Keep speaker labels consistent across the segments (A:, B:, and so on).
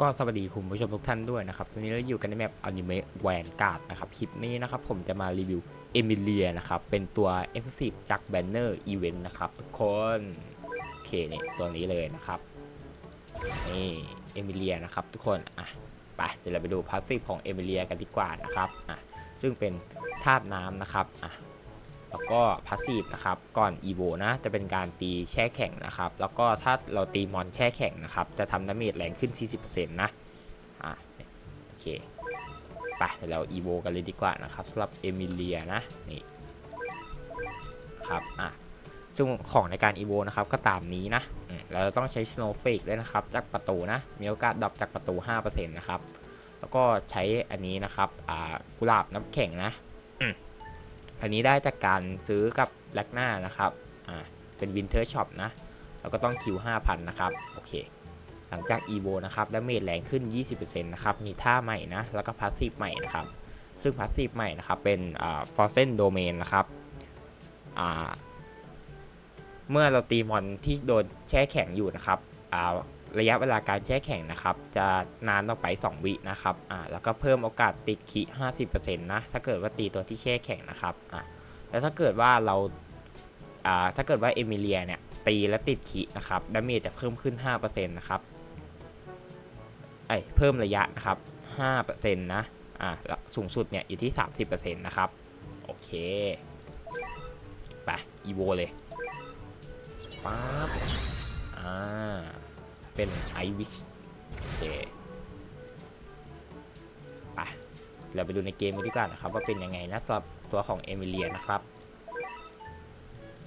A: ก็สวัสดีคุณผู้ชมทุกท่านด้วยนะครับตอนนี้เราอยู่กันในแมปอนิเมะแวนการ์ดนะครับ คลิปนี้นะครับผมจะมารีวิวเอมิเลียนะครับ เป็นตัว e x c l u s i v e จากแบนเนอร์อีเวนต์นะครับ ทุกคน โอเคเนี่ยตัวนี้เลยนะครับ นี่เอมิเลียนะครับทุกคน อะ ไป เดี๋ยวเราไปดูพาสซีฟของเอมิเลียกันดีกว่านะครับ อะ ซึ่งเป็นธาตุน้ำนะครับ อะ แล้วก็พาสซีฟนะครับก่อนอีโวนะจะเป็นการตีแช่แข็งนะครับ แล้วก็ถ้าเราตีมอนแช่แข็งนะครับ จะทำดาเมจแรงขึ้น 40%นะอะโอเคไปเดี๋ยวเราอีโวกันเลยดีกว่านะครับสำหรับเอมิเลียนะนี่ครับอะซึ่งของในการอีโวนะครับก็ตามนี้นะเราจะต้องใช้ Snowflake ด้วยนะครับ จากประตูนะ มีโอกาสดรอปจากประตู 5%นะครับ แล้วก็ใช้อันนี้นะครับ อ่า กุหลาบน้ำแข็งนะ อันนี้ได้จากการซื้อกับแลกหน้านะครับ อ่า เป็นวินเทอร์ช็อปนะ แล้วก็ต้องคิว5,000 นะครับ โอเค หลังจาก EVO นะครับดาเมจแรงขึ้น 20%นะครับ มีท่าใหม่นะ แล้วก็พาสซีฟใหม่นะครับ ซึ่งพาสซีฟใหม่นะครับ เป็นอ่า f o r s e n Domain นะครับ อ่า เมื่อเราตีมอนที่โดนแช่แข็งอยู่นะครับ อ่า ระยะเวลาการแช่แข็งนะครับ จะนานต่อไป 2 วินะครับอ่าแล้วก็เพิ่มโอกาสติดขี50%นะถ้าเกิดว่าตีตัวที่แช่แข็งนะครับอ่าแล้วถ้าเกิดว่าเราอ่าถ้าเกิดว่าเอมิเลียเนี่ยตีและติดขีนะครับดาเมจจะเพิ่มขึ้น5%นะครับไอเพิ่มระยะนะครับ5%นะอ่าสูงสุดเนี่ยอยู่ที่ 30%นะครับโอเคไปอีโวเลยป๊าบอ่า เป็นไอวิชโอเคไปเราไปดูในเกมกันดีกว่านะครับ ว่าเป็นยังไงนะสำหรับตัวของเอมิเลียนะครับ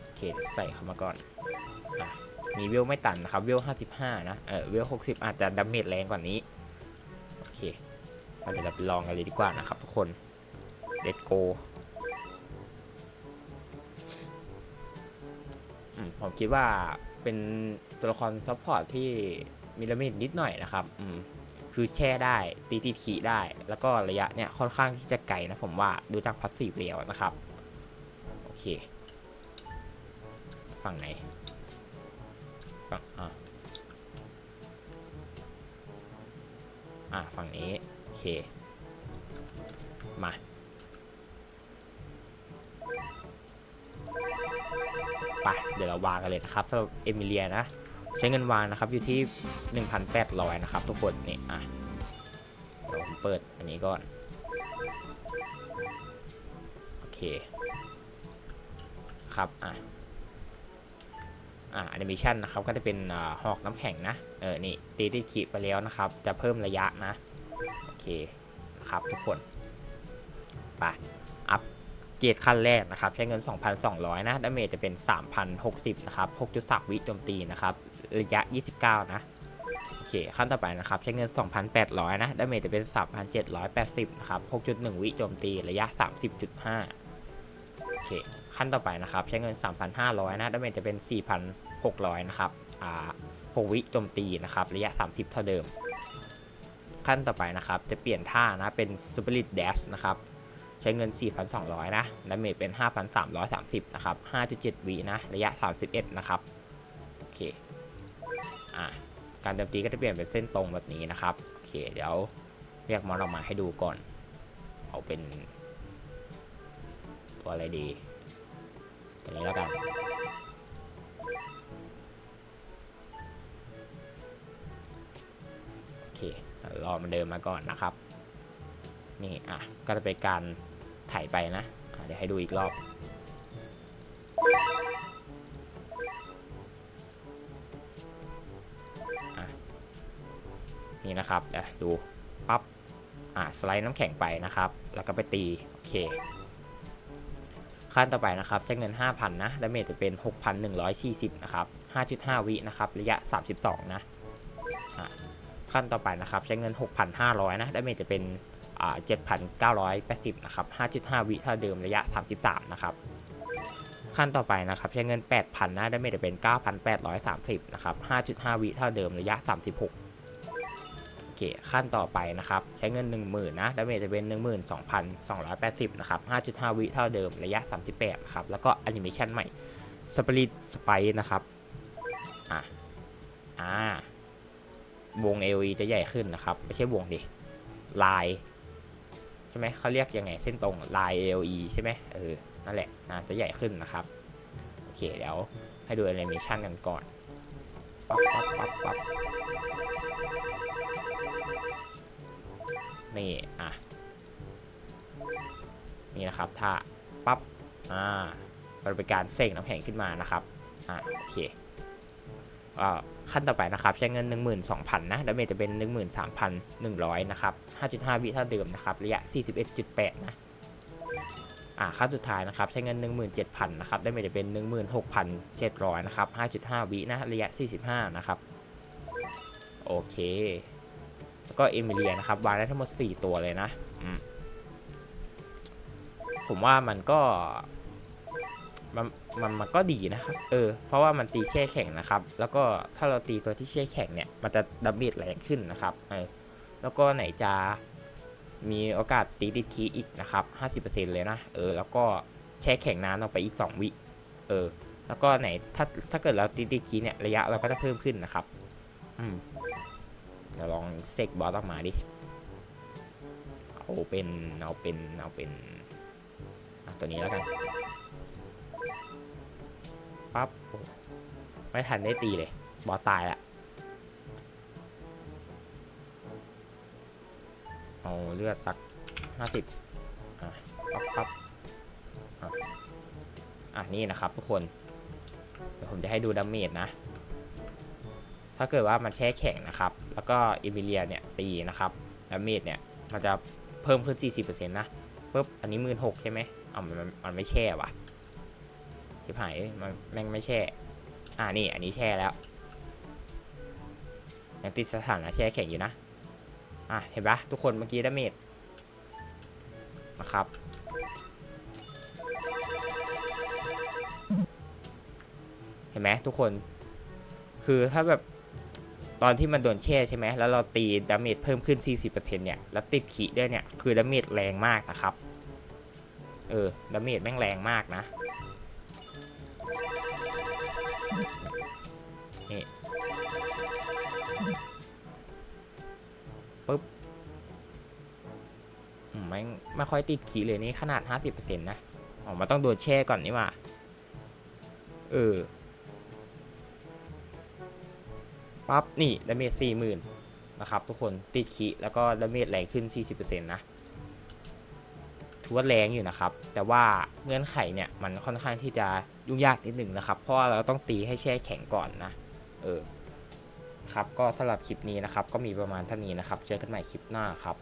A: โอเคใส่เข้ามาก่อนอะมีเวลไม่ตันนะครับเวล55 นะ เออเวล60 อาจจะดาเมจแรงกว่านี้ โอเคเดี๋ยวเราไปลองกันเลยดีกว่านะครับทุกคนเด t โกผมคิดว่าเป็นตัวละครซัพพอร์ตที่มีดาเมจนิดหน่อยนะครับอืมคือแช่ได้ตีติดขีได้ แล้วก็ระยะเนี่ยค่อนข้างที่จะไกลนะผมว่าดูจากพัสซีฟเรียวนะครับ โอเค ฝั่งไหน ฝั่งอ่าอ่าฝั่งนี้ โอเค มา ไปเดี๋ยวเราวางกันเลยนะครับสำหรับเอมิเลียนะ ใช้เงินวางนะครับอยู่ที่ 1,800 นะครับ ทุกคนนี่อะเดี๋ยวผมเปิดอันนี้ก่อนโอเคครับอะอะแอนิเมชันนะครับก็จะเป็นอหอกน้ำแข็งนะ เออ นี่ ตีติขีไปแล้วนะครับ จะเพิ่มระยะนะ โอเค ครับทุกคน ไป เกรดขั้นแรกนะครับใช้เงิน 2,200 นะดาเมจจะเป็น 3,060 นะครับ 6.3 วิโจมตีนะครับ ระยะ 29 นะโอเคขั้นต่อไปนะครับใช้เงิน 2,800 นะดาเมจจะเป็น 3,780 นะครับ 6.1 วิโจมตีระยะ 30.5โอเคขั้นต่อไปนะครับใช้เงิน 3,500 นะดาเมจจะเป็น 4,600 นะครับอ่า6วิโจมตีนะครับระยะ 30 เท่าเดิม ขั้นต่อไปนะครับจะเปลี่ยนท่านะเป็น Spirit Dash นะครับ ใช้เงิน 4,200 นะดาเมจเป็น 5,330 นะครับ 5.7วินะ ระยะ 31 นะครับ โอเค อ่าการโจมตีก็จะเปลี่ยนเป็นเส้นตรงแบบนี้นะครับ โอเค เดี๋ยวเรียกมอนออกมาให้ดูก่อน เอาเป็น ตัวอะไรดี ตัวนี้แล้วกัน โอเค รอมันเดินมาก่อนนะครับ นี่อะก็จะเป็นการถ่ายไปนะะเดี๋ยวให้ดูอีกรอบอะนี่นะครับอะดูปั๊บอะสไลด์น้ำแข็งไปนะครับ แล้วก็ไปตี โอเค ขั้นต่อไปนะครับใช้เงิน 5,000 นะดาเมจจะเป็น 6,140 นะครับ 5.5 วินะครับ ระยะ 32 นะอะขั้นต่อไปนะครับใช้เงิน 6,500 นะดาเมจจะเป็น 7,980 นะครับ 5.5 วิเท่าเดิมระยะ 33 นะครับ ขั้นต่อไปนะครับ ใช้เงิน 8,000นะดาเมจจะเป็น 9,830 นะครับ 5.5 วิเท่าเดิมระยะ 36โอเคขั้นต่อไปนะครับ ใช้เงิน 10,000นะดาเมจจะเป็น 12,280 นะครับ 5.5 วิเท่าเดิมระยะ 38 ครับ แล้วก็แอนิเมชันใหม่ Spirit Spike นะครับ อะ อ่า วง AOE จะใหญ่ขึ้นนะครับ ไม่ใช่วงดิลาย ใช่ไหมเขาเรียกยังไงเส้นตรงลาย AOE ใช่ไหมเออ นั่นแหละนะจะใหญ่ขึ้นนะครับ โอเคเดี๋ยวให้ดูแอนิเมชันกันก่อนปั๊บปั๊บปั๊บปั๊บนี่ อะ นี่นะครับ ถ้า ปั๊บ อ่ามันเป็นการเสกน้ำแข็งขึ้นมานะครับ อ่าโอเคก็ ขั้นต่อไปนะครับใช้เงิน 12,000นะดาเมจจะเป็น 13,100 นะครับ 5.5 วิเท่าเดิมนะครับ ระยะ 41.8 นะ อ่าขั้นสุดท้ายนะครับใช้เงิน 17,000นะครับดาเมจจะเป็น 16,700 นะครับ 5.5 วินะระยะ 45 นะครับ โอเค แล้วก็เอมิเลียนะครับวางได้ทั้งหมด 4 ตัวเลยนะ ผมว่ามันก็ มันมันมันก็ดีนะครับ เออ เพราะว่ามันตีแช่แข็งนะครับ แล้วก็ถ้าเราตีตัวที่แช่แข็งเนี่ย มันจะดาเมจแรงขึ้นนะครับ เออ แล้วก็ไหนจะมีโอกาสตีติดคีอีกนะครับ 50%เลยนะ เออ แล้วก็แช่แข็งนานออกไปอีก 2 วิ เออ แล้วก็ไหนถ้าถ้าเกิดเราตีติดคีเนี่ยระยะเราก็จะเพิ่มขึ้นนะครับ อืม เดี๋ยวลองเซกบอสออกมาดิ เอาเป็น เอาเป็น เอาเป็นอะตัวนี้แล้วกัน ปั๊บไม่ทันได้ตีเลย บอตายละเอาเลือดสักห้าสิบอะปั๊บปั๊บอะอะนี่นะครับทุกคนเดี๋ยวผมจะให้ดูดาเมจนะ ถ้าเกิดว่ามันแช่แข็งนะครับ แล้วก็เอมิเลียเนี่ยตีนะครับดาเมจเนี่ยมันจะเพิ่มขึ้น 40%นะปุ๊บอันนี้มื่นหกใช่ไหมอ่ามันมันมันไม่แช่ว่ะ ทิพหายเอ้ยมันแม่งไม่แช่ อ่านี่อันนี้แช่แล้วยังติดสถานะแช่แข็งอยู่นะ อะเห็นปะทุกคนเมื่อกี้ดาเมจนะครับ เห็นไหมทุกคน คือถ้าแบบตอนที่มันโดนแช่ใช่ไหม แล้วเราตีดาเมจเพิ่มขึ้น 40%เนี่ย แล้วติดขีด้วยเนี่ย คือดาเมจแรงมากนะครับ เออ ดาเมจแม่งแรงมากนะ นี่ปึ๊บอืมไม่ไม่ค่อยติดขีเลยนี่ขนาด 50%นะอ๋อมันต้องโดนแช่ก่อนนี่ว่า เออ ปั๊บ นี่ดาเมจสี่หมื่นนะครับ ทุกคนติดขีแล้วก็ดาเมจแรงขึ้น 40%นะถือว่าแรงอยู่นะครับ แต่ว่าเงื่อนไขเนี่ย มันค่อนข้างที่จะยุ่งยากนิดหนึ่งนะครับ เพราะเราต้องตีให้แช่แข็งก่อนนะ เออครับก็สำหรับคลิปนี้นะครับ ก็มีประมาณเท่านี้นะครับ เจอกันใหม่คลิปหน้าครับ